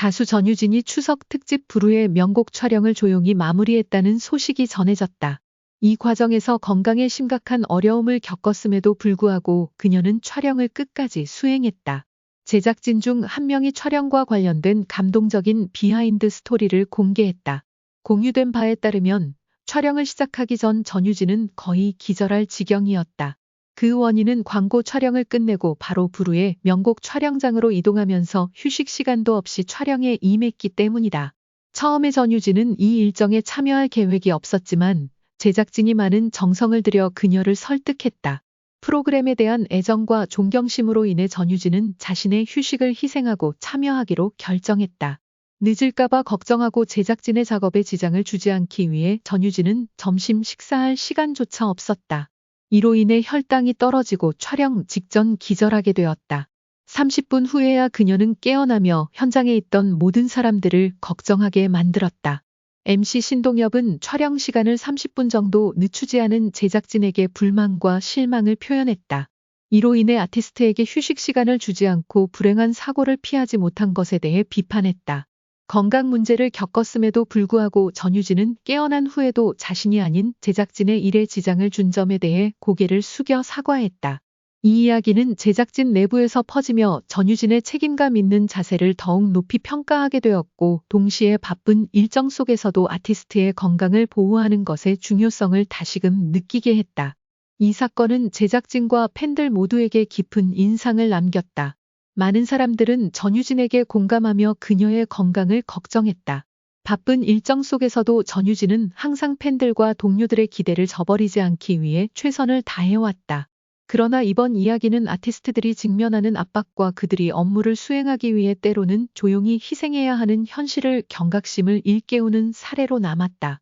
가수 전유진이 추석 특집 부루의 명곡 촬영을 조용히 마무리했다는 소식이 전해졌다. 이 과정에서 건강에 심각한 어려움을 겪었음에도 불구하고 그녀는 촬영을 끝까지 수행했다. 제작진 중 한 명이 촬영과 관련된 감동적인 비하인드 스토리를 공개했다. 공유된 바에 따르면 촬영을 시작하기 전 전유진은 거의 기절할 지경이었다. 그 원인은 광고 촬영을 끝내고 바로 부루의 명곡 촬영장으로 이동하면서 휴식 시간도 없이 촬영에 임했기 때문이다. 처음에 전유진은 이 일정에 참여할 계획이 없었지만 제작진이 많은 정성을 들여 그녀를 설득했다. 프로그램에 대한 애정과 존경심으로 인해 전유진은 자신의 휴식을 희생하고 참여하기로 결정했다. 늦을까봐 걱정하고 제작진의 작업에 지장을 주지 않기 위해 전유진은 점심 식사할 시간조차 없었다. 이로 인해 혈당이 떨어지고 촬영 직전 기절하게 되었다. 30분 후에야 그녀는 깨어나며 현장에 있던 모든 사람들을 걱정하게 만들었다. MC 신동엽은 촬영 시간을 30분 정도 늦추지 않은 제작진에게 불만과 실망을 표현했다. 이로 인해 아티스트에게 휴식 시간을 주지 않고 불행한 사고를 피하지 못한 것에 대해 비판했다. 건강 문제를 겪었음에도 불구하고 전유진은 깨어난 후에도 자신이 아닌 제작진의 일에 지장을 준 점에 대해 고개를 숙여 사과했다. 이 이야기는 제작진 내부에서 퍼지며 전유진의 책임감 있는 자세를 더욱 높이 평가하게 되었고 동시에 바쁜 일정 속에서도 아티스트의 건강을 보호하는 것의 중요성을 다시금 느끼게 했다. 이 사건은 제작진과 팬들 모두에게 깊은 인상을 남겼다. 많은 사람들은 전유진에게 공감하며 그녀의 건강을 걱정했다. 바쁜 일정 속에서도 전유진은 항상 팬들과 동료들의 기대를 저버리지 않기 위해 최선을 다해왔다. 그러나 이번 이야기는 아티스트들이 직면하는 압박과 그들이 업무를 수행하기 위해 때로는 조용히 희생해야 하는 현실을 경각심을 일깨우는 사례로 남았다.